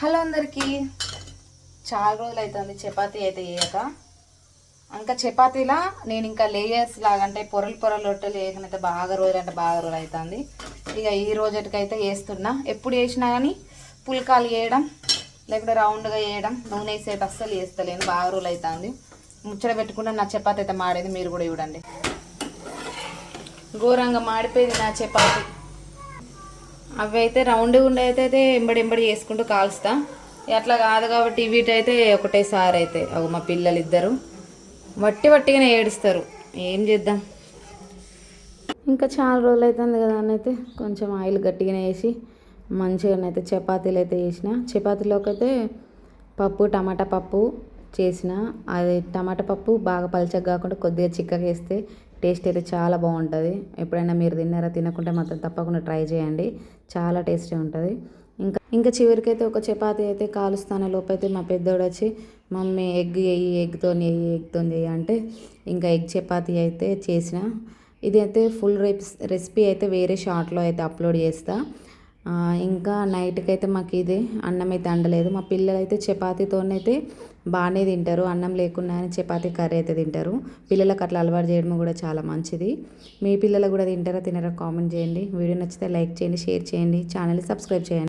Hello అందరికీ. చాలా రోజులు అవుతుంది చపాతీ అయితే వేయక ఇంకా చపాతీలా నేను ఇంకా లేయర్స్ లాగా అంటే పొరలు పొరలు రొట్టెలు వేయకనైతే బాగా రోజులు అంటే బాగా రోజులు అవుతుంది ఇక ఈ రోజుకైతే వేస్తున్నా ఎప్పుడు వేసినా కానీ పుల్కాలు వేయడం లేకుంటే రౌండ్గా వేయడం నూనె వేసేది అస్సలు వేస్తలేను బాగా రోజులు అవుతుంది ముచ్చట పెట్టుకుంటే నా చపాతీ అయితే మాడేది మీరు కూడా చూడండి. ఘోరంగా మాడిపోయింది నా చపాతీ. అవి అయితే రౌండ్ గుండె అయితే అయితే ఎంబడి ఎంబడి చేసుకుంటూ కాలుస్తా. అట్లా కాదు కాబట్టి వీటైతే ఒకటేసారి అయితే ఒక మా పిల్లలు ఇద్దరు వట్టి వట్టిగానే ఏడుస్తారు. ఏం చేద్దాం? ఇంకా చాలా రోజులు అవుతుంది కదా అని అయితే కొంచెం ఆయిల్ గట్టిగానే వేసి మంచిగానైతే చపాతీలు అయితే వేసిన చపాతీలోకి అయితే పప్పు టమాటా పప్పు చేసిన. అది టమాటా పప్పు బాగా పలచగా కాకుండా కొద్దిగా చిక్కగా వేస్తే టేస్ట్ అయితే చాలా బాగుంటుంది. ఎప్పుడైనా మీరు తిన్నారా తినకుంటే మాత్రం తప్పకుండా ట్రై చేయండి. చాలా టేస్టీ ఉంటుంది. ఇంకా ఇంకా చివరికైతే ఒక చపాతి అయితే కాలుస్తాన. లోపు అయితే మా పెద్దోడు వచ్చి మమ్మీ ఎగ్ వేయి ఎగ్తో వేయి ఎగ్తో వేయి అంటే ఇంకా ఎగ్ చపాతి అయితే చేసిన. ఇది అయితే ఫుల్ రెసిపీ అయితే వేరే షార్ట్లో అయితే అప్లోడ్ చేస్తాను ఇంకా నైట్కి అయితే మాకు ఇదే అన్నం అయితే అండలేదు. మా పిల్లలు అయితే చపాతీతోనైతే బాగానే తింటారు. అన్నం లేకుండా చపాతీ కర్రీ అయితే తింటారు. పిల్లలకు అట్లా అలవాటు చేయడం కూడా చాలా మంచిది. మీ పిల్లలు కూడా తింటారా తినరా కామెంట్ చేయండి. వీడియో నచ్చితే లైక్ చేయండి షేర్ చేయండి. ఛానల్ని సబ్స్క్రైబ్ చేయండి.